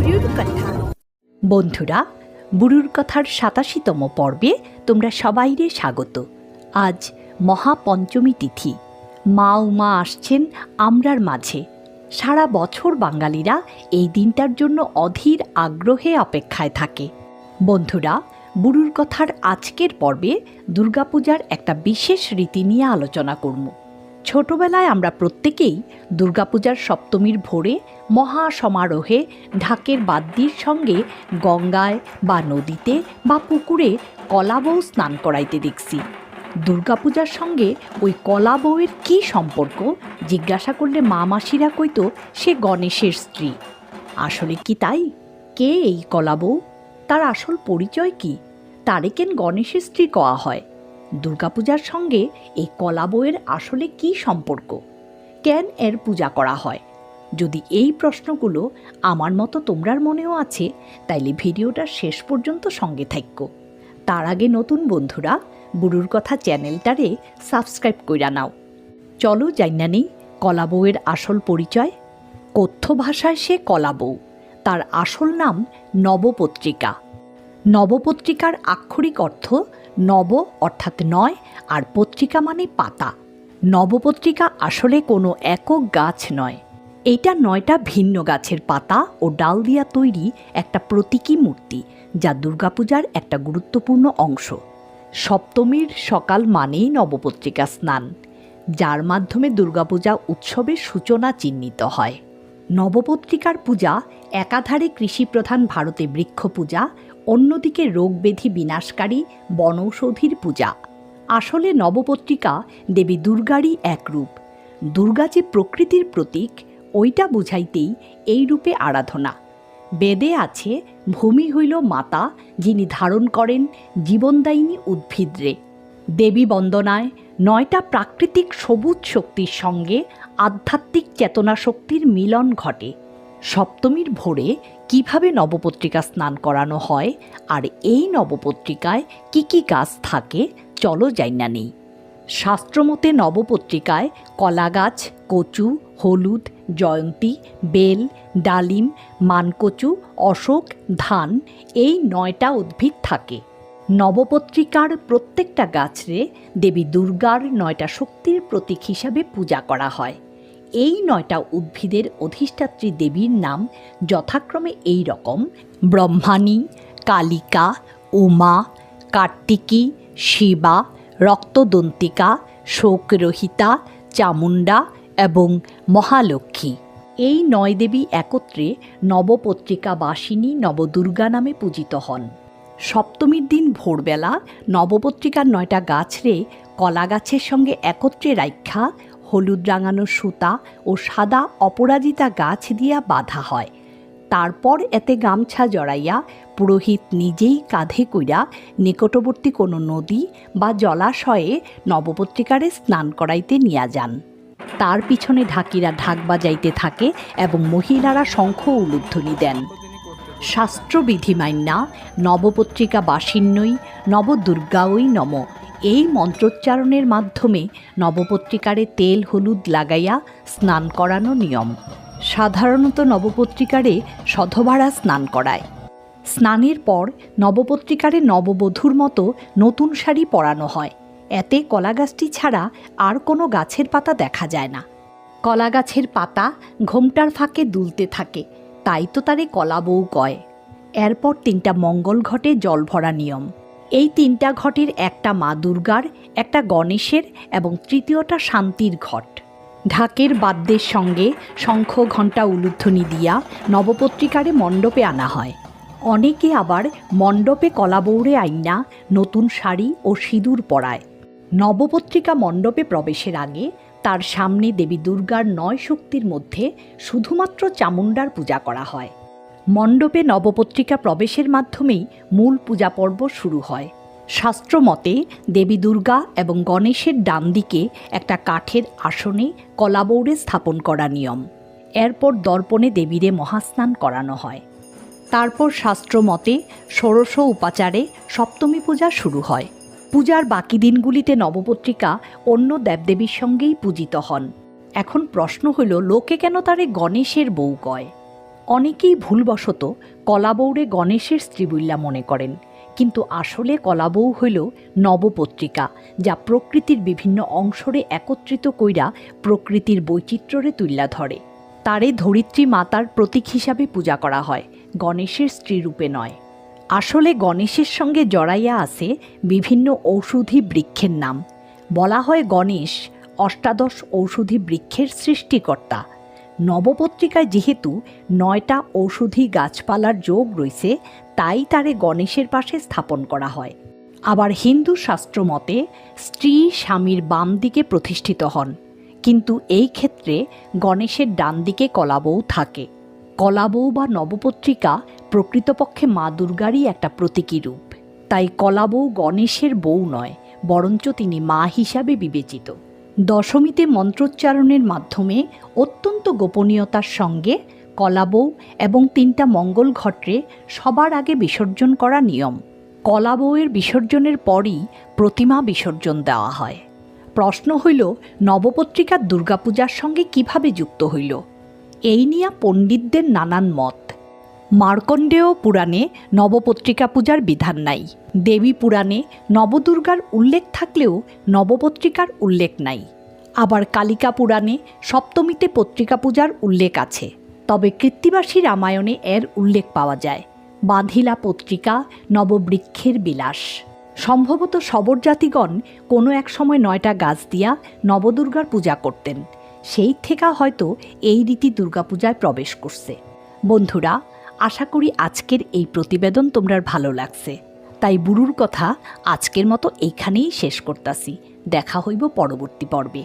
বুড়ির কথা। বন্ধুরা, বুড়ুর কথার সাতাশিতম পর্বে তোমরা সবাইরে স্বাগত। আজ মহাপঞ্চমী তিথি। মা উমা আসছেন আমরার মাঝে। সারা বছর বাঙালিরা এই দিনটার জন্য অধীর আগ্রহে অপেক্ষায় থাকে। বন্ধুরা, বুড়ুর কথার আজকের পর্বে দুর্গাপূজার একটা বিশেষ রীতি নিয়ে আলোচনা করব। ছোটবেলায় আমরা প্রত্যেকেই দুর্গাপূজার সপ্তমীর ভোরে মহা সমারোহে ঢাকের বাদ্যির সঙ্গে গঙ্গায় বা নদীতে বা পুকুরে কলা বউ স্নান করাইতে দেখছি। দুর্গাপূজার সঙ্গে ওই কলা বউয়ের কী সম্পর্ক? জিজ্ঞাসা করলে মা মাসিরা কইত, সে গণেশের স্ত্রী। আসলে কি তাই? কে এই কলা বউ? তার আসল পরিচয় কি? তারে কেন গণেশের স্ত্রী কওয়া হয়? দুর্গাপূজার সঙ্গে এই কলা বউয়ের আসলে কি সম্পর্ক? কেন এর পূজা করা হয়? যদি এই প্রশ্নগুলো আমার মতো তোমরার মনেও আছে, তাইলে ভিডিওটা শেষ পর্যন্ত সঙ্গে থাকো তার আগে নতুন বন্ধুরা বুড়ুর কথা চ্যানেলটারে সাবস্ক্রাইব কইরা নাও। চলো জাইনা নেই, কলা বউয়ের আসল পরিচয়, কথ্য ভাষায় সে কলা বউ। তার আসল নাম নবপত্রিকা। নবপত্রিকার আক্ষরিক অর্থ নব অর্থাৎ নয় আর পত্রিকা মানে পাতা। নবপত্রিকা আসলে কোনো একক গাছ নয়। এইটা নয়টা ভিন্ন গাছের পাতা ও ডাল দিয়া তৈরি একটা প্রতীকী মূর্তি, যা দুর্গাপূজার একটা গুরুত্বপূর্ণ অংশ। সপ্তমীর সকাল মানেই নবপত্রিকা স্নান, যার মাধ্যমে দুর্গাপূজা উৎসবের সূচনা চিহ্নিত হয়। নবপত্রিকার পূজা একাধারে কৃষিপ্রধান ভারতে বৃক্ষ পূজা অন্যদিকে রোগব্যাধি বিনাশকারী বনৌষধির পূজা। আসলে নবপত্রিকা দেবী দুর্গারই এক রূপ। দুর্গা যে প্রকৃতির প্রতীক, ওইটা বুঝাইতেই এই রূপে আরাধনা। বেদে আছে, ভূমি হইল মাতা, যিনি ধারণ করেন জীবনদায়িনী উদ্ভিদরে। দেবী বন্দনায় নয়টা প্রাকৃতিক সবুজ শক্তির সঙ্গে আধ্যাত্মিক চেতনা শক্তির মিলন ঘটে। সপ্তমীর ভোরে কীভাবে নবপত্রিকা স্নান করানো হয় আর এই নবপত্রিকায় কি কি গাছ থাকে, চলো যাইনা নেই। শাস্ত্রমতে নবপত্রিকায় কলা গাছ, কচু, হলুদ, জয়ন্তী, বেল, ডালিম, মানকচু, অশোক, ধান এই নয়টা উদ্ভিদ থাকে। নবপত্রিকার প্রত্যেকটা গাছরে দেবী দুর্গার নয়টা শক্তির প্রতীক হিসাবে পূজা করা হয়। এই নয়টা উদ্ভিদের অধিষ্ঠাত্রী দেবীর নাম যথাক্রমে এই রকম। ব্রহ্মাণী, কালিকা, উমা, কার্তিকী, শিবা, রক্তদন্তিকা, শোকরহিতা, চামুণ্ডা এবং মহালক্ষ্মী। এই নয় দেবী একত্রে নবপত্রিকা বাসিনী নবদুর্গা নামে পূজিত হন। সপ্তমীর দিন ভোরবেলা নবপত্রিকার নয়টা গাছরে কলা গাছের সঙ্গে একত্রে রাইখা হলুদ রাঙানো সুতা ও সাদা অপরাজিতা গাছ দিয়া বাঁধা হয়। তারপর এতে গামছা জড়াইয়া পুরোহিত নিজেই কাঁধে কইরা নিকটবর্তী কোনো নদী বা জলাশয়ে নবপত্রিকারে স্নান করাইতে নিয়া যান। তার পিছনে ঢাকিরা ঢাক বাজাইতে থাকে এবং মহিলারা শঙ্খ উলুধ্বনি দেন। শাস্ত্রবিধি মান্যা নবপত্রিকা বাসিন্নই নবদুর্গাওই নম। এই মন্ত্রোচ্চারণের মাধ্যমে নবপত্রিকারে তেল, হলুদ লাগাইয়া স্নান করানো নিয়ম। সাধারণত নবপত্রিকারে সধবারা স্নান করায়। স্নানের পর নবপত্রিকারে নববধূর মতো নতুন শাড়ি পরানো হয়। এতে কলা গাছটি ছাড়া আর কোনো গাছের পাতা দেখা যায় না। কলা গাছের পাতা ঘোমটার ফাঁকে দুলতে থাকে, তাই তো তারে কলা বউ কয়। এরপর তিনটা মঙ্গল ঘটে জল ভরা নিয়ম। এই তিনটা ঘটের একটা মা দুর্গার, একটা গণেশের এবং তৃতীয়টা শান্তির ঘট। ঢাকের বাদ্যের সঙ্গে শঙ্খ ঘণ্টা উলুধ্বনি দিয়া নবপত্রিকারে মণ্ডপে আনা হয়। অনেকে আবার মণ্ডপে কলাবৌড়ে আইনা, নতুন শাড়ি ও সিঁদুর পরায়। নবপত্রিকা মণ্ডপে প্রবেশের আগে তার সামনে দেবী দুর্গার নয় শক্তির মধ্যে শুধুমাত্র চামুণ্ডার পূজা করা হয়। মণ্ডপে নবপত্রিকা প্রবেশের মাধ্যমেই মূল পূজা পর্ব শুরু হয়। শাস্ত্রমতে দেবী দুর্গা এবং গণেশের ডান দিকে একটা কাঠের আসনে কলাবৌড়ে স্থাপন করা নিয়ম। এরপর দর্পণে দেবীরে মহাস্নান করানো হয়। তারপর শাস্ত্রমতে ষোড়শ উপাচারে সপ্তমী পূজা শুরু হয়। পূজার বাকি দিনগুলিতে নবপত্রিকা অন্য দেবদেবীর সঙ্গেই পূজিত হন। এখন প্রশ্ন হলো, লোকে কেন তারে গণেশের বউ কয়? অনেকেই ভুলবশত কলাবৌরে গণেশের স্ত্রীবুল্লা মনে করেন। কিন্তু আসলে কলাবৌ হইল নবপত্রিকা, যা প্রকৃতির বিভিন্ন অংশরে একত্রিত কইরা প্রকৃতির বৈচিত্র্যরে তুল্লা ধরে। তারে ধরিত্রী মাতার প্রতীক হিসাবে পূজা করা হয়, গণেশের স্ত্রীরূপে নয়। আসলে গণেশের সঙ্গে জড়াইয়া আছে বিভিন্ন ঔষধি বৃক্ষের নাম। বলা হয় গণেশ অষ্টাদশ ঔষধি বৃক্ষের সৃষ্টিকর্তা। নবপত্রিকায় যেহেতু নয়টা ঔষধি গাছপালার যোগ রয়েছে, তাই তারে গণেশের পাশে স্থাপন করা হয়। আবার হিন্দু শাস্ত্র মতে, স্ত্রী স্বামীর বাম দিকে প্রতিষ্ঠিত হন। কিন্তু এই ক্ষেত্রে গণেশের ডান দিকে কলাবৌ থাকে। কলাবৌ বা নবপত্রিকা প্রকৃতপক্ষে মা দুর্গারই একটা প্রতীকী রূপ। তাই কলাবৌ গণেশের বউ নয়, বরঞ্চ তিনি মা হিসাবে বিবেচিত। দশমীতে মন্ত্রোচ্চারণের মাধ্যমে অত্যন্ত গোপনীয়তার সঙ্গে কলাবৌ এবং তিনটা মঙ্গল ঘটে সবার আগে বিসর্জন করা নিয়ম। কলাবৌয়ের বিসর্জনের পরই প্রতিমা বিসর্জন দেওয়া হয়। প্রশ্ন হইল, নবপত্রিকার দুর্গাপূজার সঙ্গে কীভাবে যুক্ত হইল? এই নিয়ে পণ্ডিতদের নানান মত। মার্কণ্ডেয় পুরাণে নবপত্রিকা পূজার বিধান নাই। দেবী পুরাণে নবদুর্গার উল্লেখ থাকলেও নবপত্রিকার উল্লেখ নাই। আবার কালিকা পুরাণে সপ্তমীতে পত্রিকা পূজার উল্লেখ আছে। তবে কৃত্তিবাসী রামায়ণে এর উল্লেখ পাওয়া যায়। বাঁধিলা পত্রিকা নববৃক্ষের বিলাস। সম্ভবত সবর জাতিগণ কোনো এক সময় নয়টা গাছ দিয়া নবদুর্গার পূজা করতেন। সেই থেকে হয়তো এই রীতি দুর্গাপূজায় প্রবেশ করছে। বন্ধুরা আশা করি আজকের এই প্রতিবেদন তোমরা ভালো লাগছে। তাই বুড়ুর কথা আজকের মতো এইখানেই শেষ করতাছি। দেখা হইব পরবর্তী পর্বে।